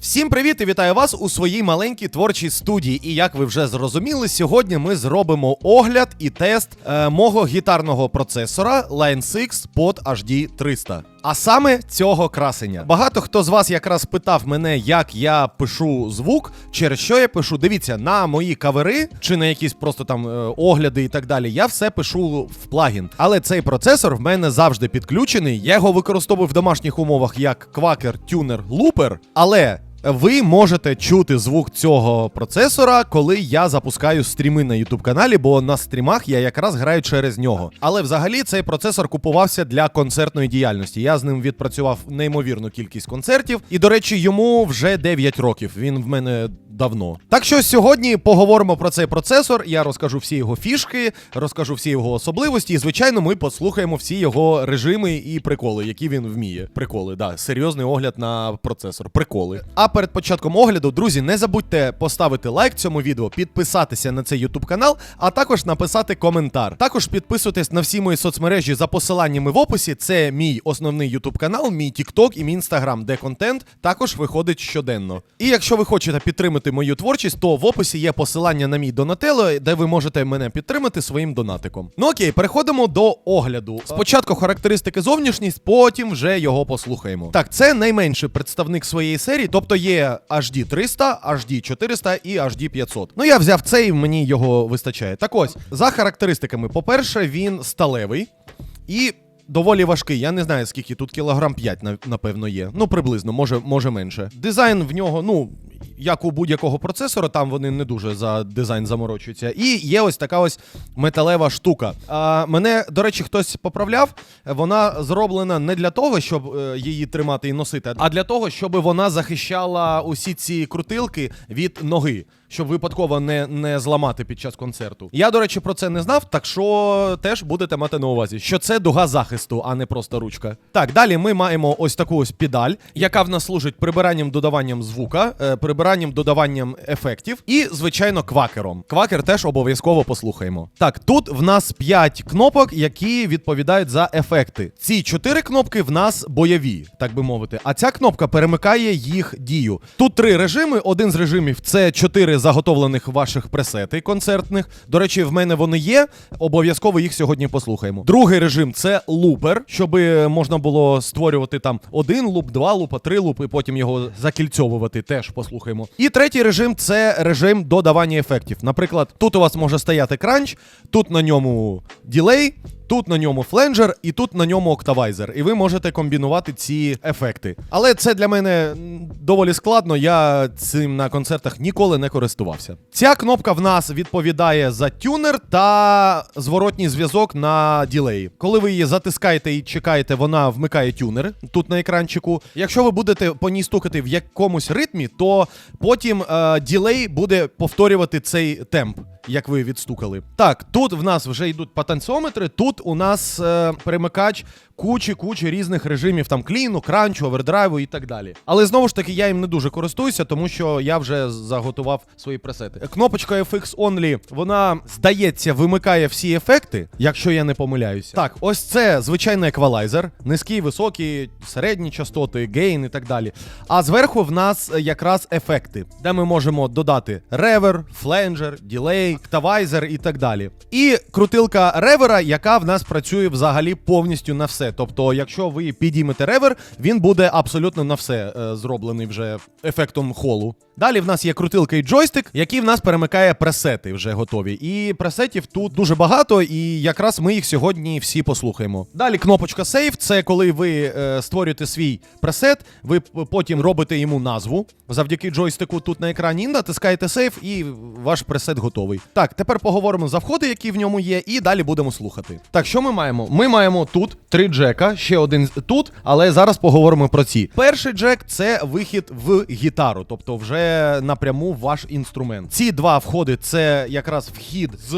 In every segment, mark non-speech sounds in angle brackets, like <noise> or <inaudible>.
Всім привіт і вітаю вас у своїй маленькій творчій студії. І як ви вже зрозуміли, сьогодні ми зробимо огляд і тест е, мого гітарного процесора Line 6 под HD 300. А саме цього красення. Багато хто з вас якраз питав мене, як я пишу звук, через що я пишу. Дивіться, на мої кавери чи на якісь просто там е, огляди і так далі. Я все пишу в плагін. Але цей процесор в мене завжди підключений. Я його використовую в домашніх умовах як квакер, тюнер, лупер. Але ви можете чути звук цього процесора, коли я запускаю стріми на YouTube каналі, бо на стрімах я якраз граю через нього. Але взагалі цей процесор купувався для концертної діяльності. Я з ним відпрацював неймовірну кількість концертів, і до речі, йому вже 9 років. Він в мене давно. Так що сьогодні поговоримо про цей процесор. Я розкажу всі його фішки, розкажу всі його особливості. І звичайно, ми послухаємо всі його режими і приколи, які він вміє. Приколи, да, серйозний огляд на процесор. Приколи. А перед початком огляду, друзі, не забудьте поставити лайк цьому відео, підписатися на цей YouTube канал, а також написати коментар. Також підписуйтесь на всі мої соцмережі за посиланнями в описі. Це мій основний YouTube канал, мій TikTok і мій Instagram, де контент також виходить щоденно. І якщо ви хочете підтримати мою творчість, то в описі є посилання на мій Донателло, де ви можете мене підтримати своїм донатиком. Ну окей, переходимо до огляду. Спочатку характеристики зовнішність, потім вже його послухаємо. Так, це найменший представник своєї серії, тобто є HD 300, HD 400 і HD 500. Ну я взяв цей, мені його вистачає. Так ось, за характеристиками, по-перше, він сталевий і. Доволі важкий, я не знаю, скільки тут кілограм 5, напевно, є. Ну, приблизно, може, може менше. Дизайн в нього, ну, як у будь-якого процесора, там вони не дуже за дизайн заморочуються. І є ось така ось металева штука. А, мене, до речі, хтось поправляв. Вона зроблена не для того, щоб е, її тримати і носити, а для того, щоб вона захищала усі ці крутилки від ноги. Щоб випадково не, не зламати під час концерту. Я, до речі, про це не знав, так що теж будете мати на увазі, що це дуга захисту, а не просто ручка. Так, далі ми маємо ось таку ось педаль, яка в нас служить прибиранням додаванням звука, е, прибиранням додаванням ефектів і, звичайно, квакером. Квакер теж обов'язково послухаємо. Так, тут в нас 5 кнопок, які відповідають за ефекти. Ці 4 кнопки в нас бойові, так би мовити. А ця кнопка перемикає їх дію. Тут три режими. Один з режимів це 4 заготовлених ваших пресети концертних. До речі, в мене вони є. Обов'язково їх сьогодні послухаємо. Другий режим це лупер, щоб можна було створювати там один луп, два лупа, три лупи, потім його закільцьовувати. Теж послухаємо. І третій режим це режим додавання ефектів. Наприклад, тут у вас може стояти кранч, тут на ньому ділей. Тут на ньому фленджер і тут на ньому октавайзер, і ви можете комбінувати ці ефекти. Але це для мене доволі складно. Я цим на концертах ніколи не користувався. Ця кнопка в нас відповідає за тюнер та зворотній зв'язок на ділеї. Коли ви її затискаєте і чекаєте, вона вмикає тюнер тут на екранчику. Якщо ви будете по ній стукати в якомусь ритмі, то потім е, ділей буде повторювати цей темп як ви відстукали. Так, тут в нас вже йдуть потенціометри, тут у нас е, перемикач кучі-кучі різних режимів там кліну, кранчу, овердрайву і так далі. Але знову ж таки, я їм не дуже користуюся, тому що я вже заготував свої пресети. Кнопочка FX Only, вона, здається, вимикає всі ефекти, якщо я не помиляюся. Так, ось це звичайний еквалайзер, низькі, високі, середні частоти, гейн і так далі. А зверху в нас якраз ефекти, де ми можемо додати ревер, фленджер, ділей, октавайзер і так далі. І крутилка ревера, яка в нас працює взагалі повністю на все. Тобто, якщо ви підіймете ревер, він буде абсолютно на все е, зроблений вже ефектом холу. Далі в нас є крутилка і джойстик, який в нас перемикає пресети вже готові. І пресетів тут дуже багато, і якраз ми їх сьогодні всі послухаємо. Далі кнопочка Save, це коли ви е, створюєте свій пресет, ви потім робите йому назву завдяки джойстику тут на екрані, натискаєте Save, і ваш пресет готовий. Так, тепер поговоримо за входи, які в ньому є, і далі будемо слухати. Так, що ми маємо? Ми маємо тут три джека, ще один тут, але зараз поговоримо про ці. Перший джек це вихід в гітару, тобто вже напряму ваш інструмент. Ці два входи це якраз вхід з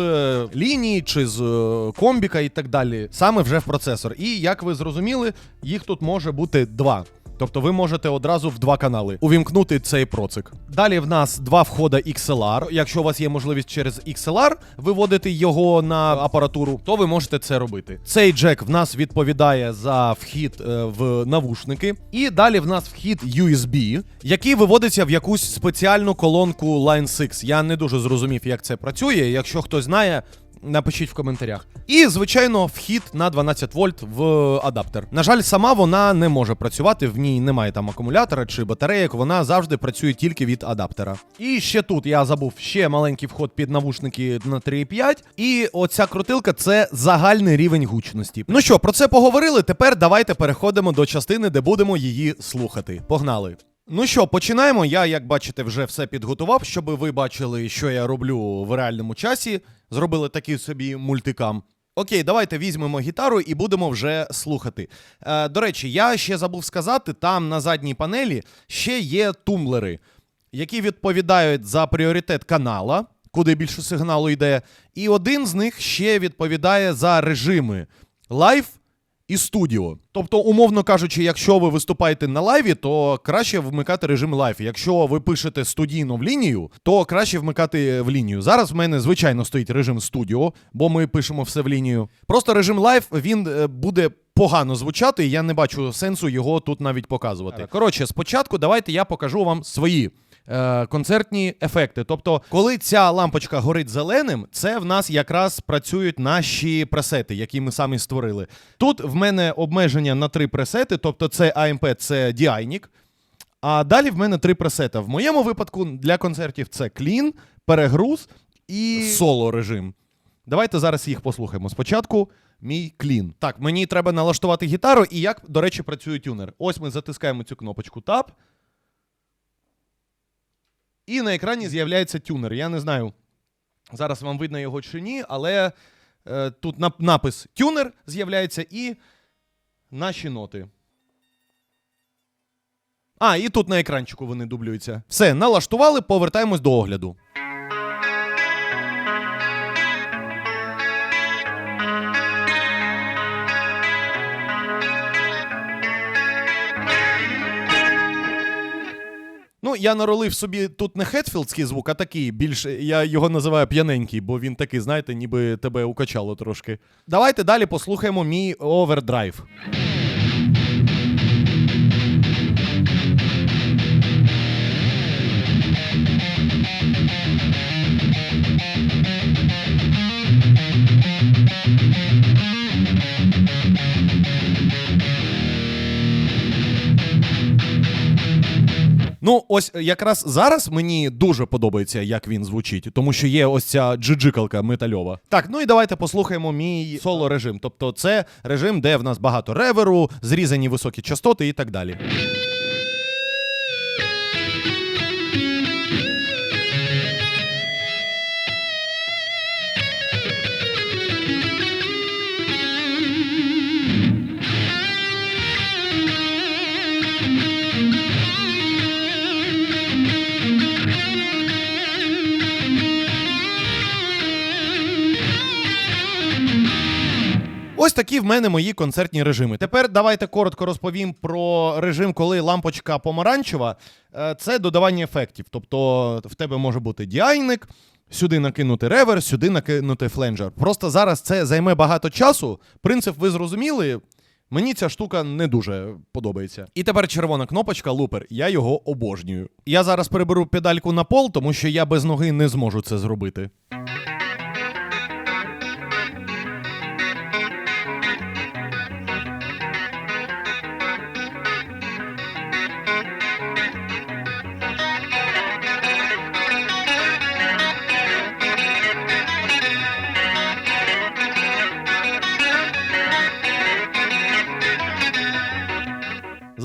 лінії чи з е, комбіка і так далі, саме вже в процесор. І як ви зрозуміли, їх тут може бути два. Тобто ви можете одразу в два канали увімкнути цей процик. Далі в нас два входа XLR. Якщо у вас є можливість через XLR виводити його на апаратуру, то ви можете це робити. Цей джек в нас відповідає за вхід е, в навушники. І далі в нас вхід USB, який виводиться в якусь спеціальну колонку Line 6. Я не дуже зрозумів, як це працює. Якщо хтось знає, Напишіть в коментарях. І, звичайно, вхід на 12 вольт в адаптер. На жаль, сама вона не може працювати, в ній немає там акумулятора чи батарейок, вона завжди працює тільки від адаптера. І ще тут я забув ще маленький вход під навушники на 3,5. І оця крутилка це загальний рівень гучності. Ну що, про це поговорили. Тепер давайте переходимо до частини, де будемо її слухати. Погнали! Ну що, починаємо. Я, як бачите, вже все підготував, щоб ви бачили, що я роблю в реальному часі. Зробили такий собі мультикам. Окей, давайте візьмемо гітару і будемо вже слухати. Е, до речі, я ще забув сказати: там на задній панелі ще є тумблери, які відповідають за пріоритет канала, куди більше сигналу йде. І один з них ще відповідає за режими Live і студіо. Тобто, умовно кажучи, якщо ви виступаєте на лайві, то краще вмикати режим лайв. Якщо ви пишете студійно в лінію, то краще вмикати в лінію. Зараз в мене звичайно стоїть режим студіо, бо ми пишемо все в лінію. Просто режим лайв він е, буде. Погано звучати, я не бачу сенсу його тут навіть показувати. Коротше, спочатку давайте я покажу вам свої е, концертні ефекти. Тобто, коли ця лампочка горить зеленим, це в нас якраз працюють наші пресети, які ми самі створили. Тут в мене обмеження на три пресети, тобто це AMP, це DI-нік. А далі в мене три пресета. В моєму випадку для концертів це клін, перегруз і соло режим. Давайте зараз їх послухаємо. Спочатку мій клін. Так, мені треба налаштувати гітару, і як, до речі, працює тюнер. Ось ми затискаємо цю кнопочку Tab. І на екрані з'являється тюнер. Я не знаю, зараз вам видно його чи ні, але е, тут напис тюнер з'являється і наші ноти. А, і тут на екранчику вони дублюються. Все, налаштували, повертаємось до огляду. Я наролив собі тут не хетфілдський звук, а такий більш я його називаю п'яненький, бо він такий, знаєте, ніби тебе укачало трошки. Давайте далі послухаємо мій овердрайв. Ось е, якраз зараз мені дуже подобається, як він звучить, тому що є ось ця джиджикалка метальова. Так, ну і давайте послухаємо мій соло режим. Тобто, це режим, де в нас багато реверу, зрізані високі частоти і так далі. Ось такі в мене мої концертні режими. Тепер давайте коротко розповім про режим, коли лампочка помаранчева. Е, Це додавання ефектів. Тобто в тебе може бути діайник, сюди накинути ревер, сюди накинути фленджер. Просто зараз це займе багато часу. Принцип ви зрозуміли. Мені ця штука не дуже подобається. І тепер червона кнопочка лупер. Я його обожнюю. Я зараз переберу педальку на пол, тому що я без ноги не зможу це зробити.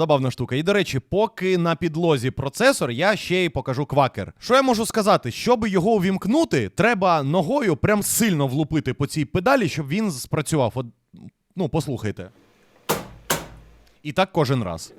Забавна штука. І до речі, поки на підлозі процесор, я ще й покажу квакер. Що я можу сказати? Щоб його увімкнути, треба ногою прям сильно влупити по цій педалі, щоб він спрацював. От, ну, послухайте. І так кожен раз.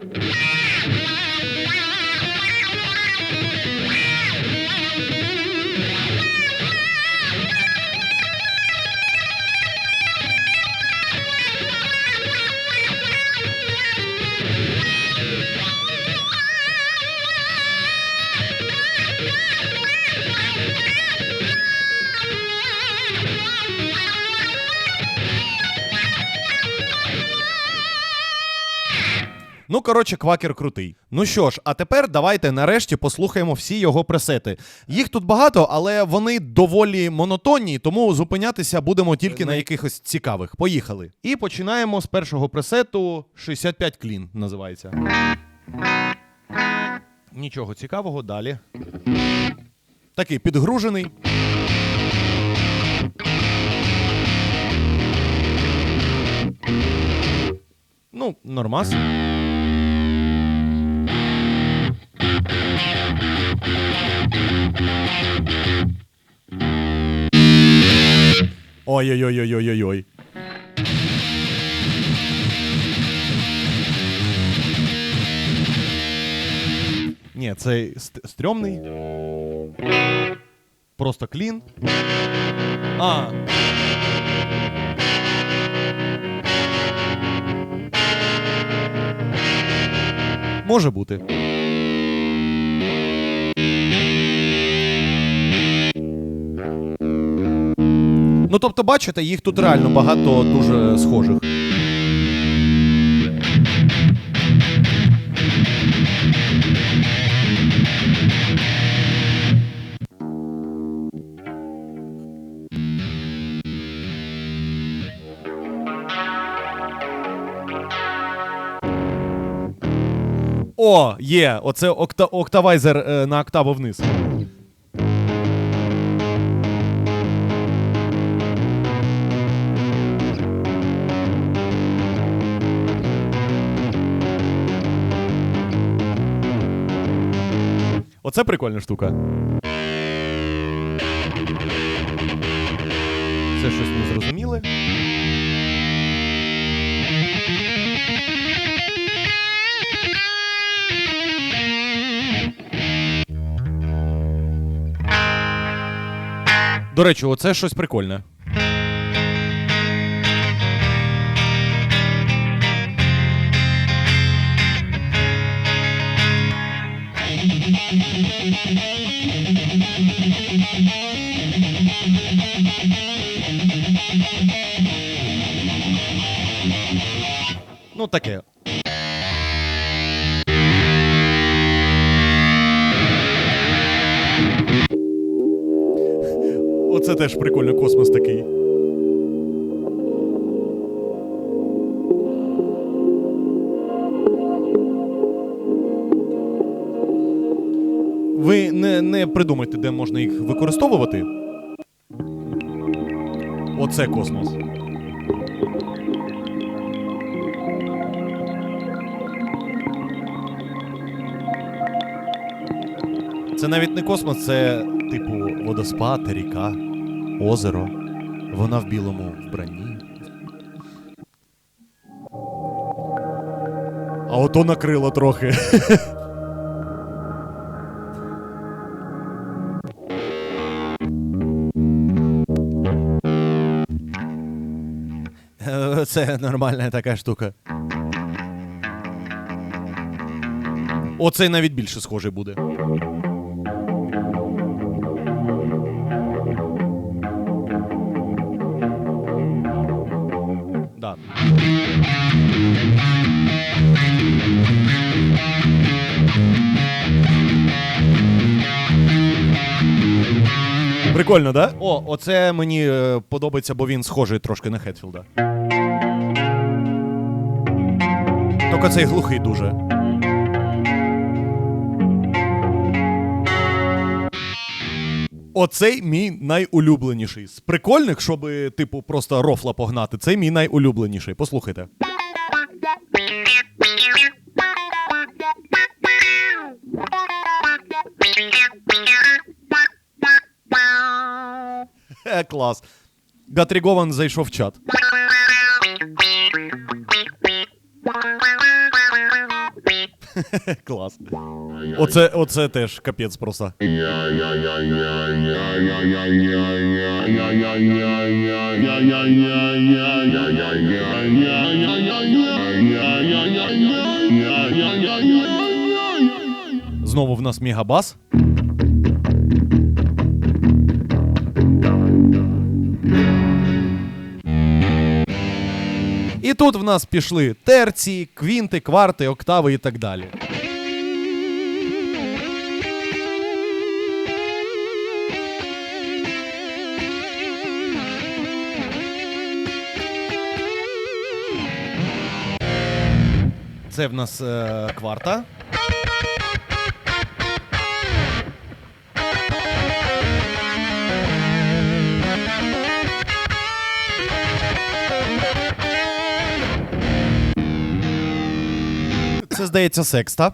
Ну, коротше, квакер крутий. Ну що ж, а тепер давайте нарешті послухаємо всі його пресети. Їх тут багато, але вони доволі монотонні, тому зупинятися будемо тільки на якихось цікавих. Поїхали. І починаємо з першого пресету 65 клін називається. Нічого цікавого, далі. Такий підгружений. Ну, нормас. Ой-ой-ой-ой-ой-ой. Ні, цей ст- стрьомний. Просто клін. А. Може бути. Ну, тобто, бачите, їх тут реально багато дуже схожих. О, є! Оце окта- октавайзер е, на октаву вниз. Оце прикольна штука. Це щось незрозуміле. До речі, оце щось прикольне. Ну, таке. Оце теж прикольно, космос такий. Ви не, не придумайте, де можна їх використовувати. Оце космос. Це навіть не космос, це типу водоспад, ріка, озеро. Вона в білому вбранні. А ото накрило трохи. <laughs> Це нормальна така штука. Оцей навіть більше схожий буде. Прикольно, да? О, оце мені е, подобається, бо він схожий трошки на Хетфілда. Тільки цей глухий дуже. Оцей мій найулюбленіший. З прикольних, щоб, типу, просто рофла погнати. Цей мій найулюбленіший. Послухайте. Е, клас. Гатрігован зайшов в чат. <laughs> Клас. Оце, оце теж капець просто. Знову в нас мегабас. Тут в нас пішли терції, квінти, кварти, октави і так далі. Це в нас е, кварта. Це здається секста.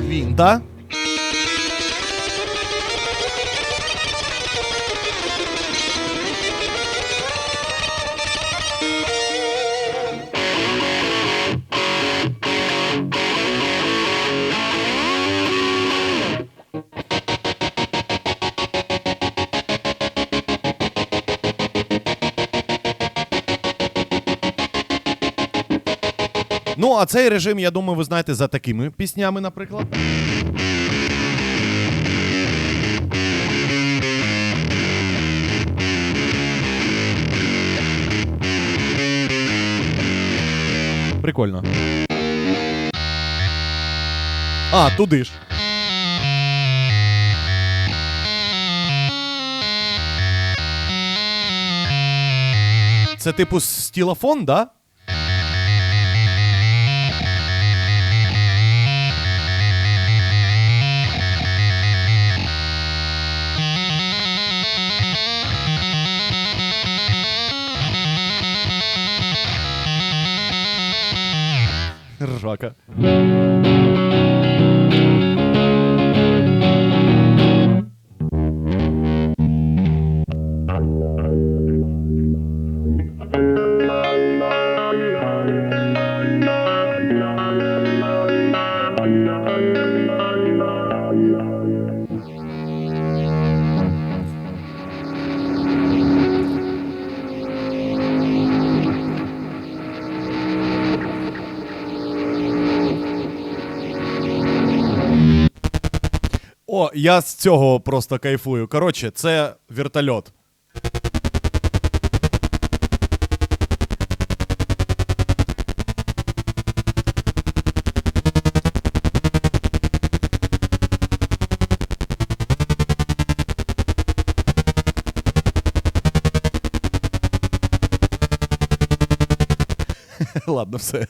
Квінта. А цей режим, я думаю, ви знаєте за такими піснями, наприклад. Прикольно. А, туди ж. Це типу стілофон, да? Roca. Я з цього просто кайфую. Коротше, це вертольот. <laughs> Ладно, все.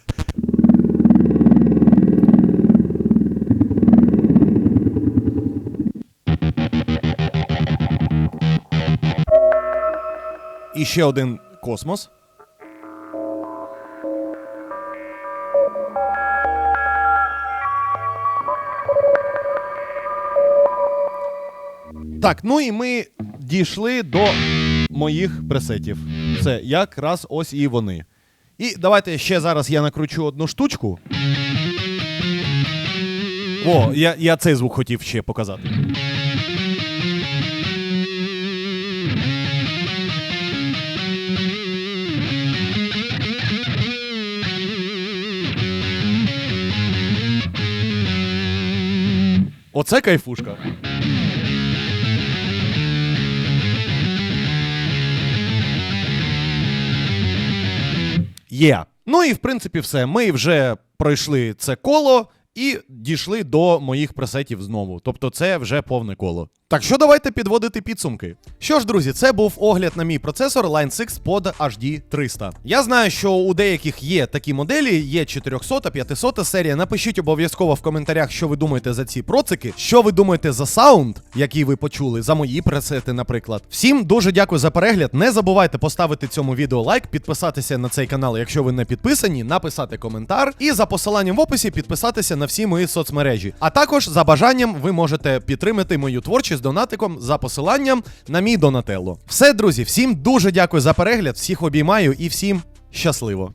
І ще один космос. Так, ну і ми дійшли до моїх пресетів. Це якраз ось і вони. І давайте ще зараз я накручу одну штучку. О, я, я цей звук хотів ще показати. Оце кайфушка. Є. Ну і в принципі все. Ми вже пройшли це коло і дійшли до моїх пресетів знову. Тобто це вже повне коло. Так що давайте підводити підсумки. Що ж, друзі, це був огляд на мій процесор Line 6 pod HD 300. Я знаю, що у деяких є такі моделі, є 400, 500 серія. Напишіть обов'язково в коментарях, що ви думаєте за ці процики, що ви думаєте за саунд, який ви почули, за мої пресети, наприклад. Всім дуже дякую за перегляд. Не забувайте поставити цьому відео лайк, підписатися на цей канал, якщо ви не підписані, написати коментар і за посиланням в описі підписатися на всі мої соцмережі. А також за бажанням ви можете підтримати мою творчість донатиком за посиланням на мій Донателло. Все, друзі, всім дуже дякую за перегляд, всіх обіймаю і всім щасливо.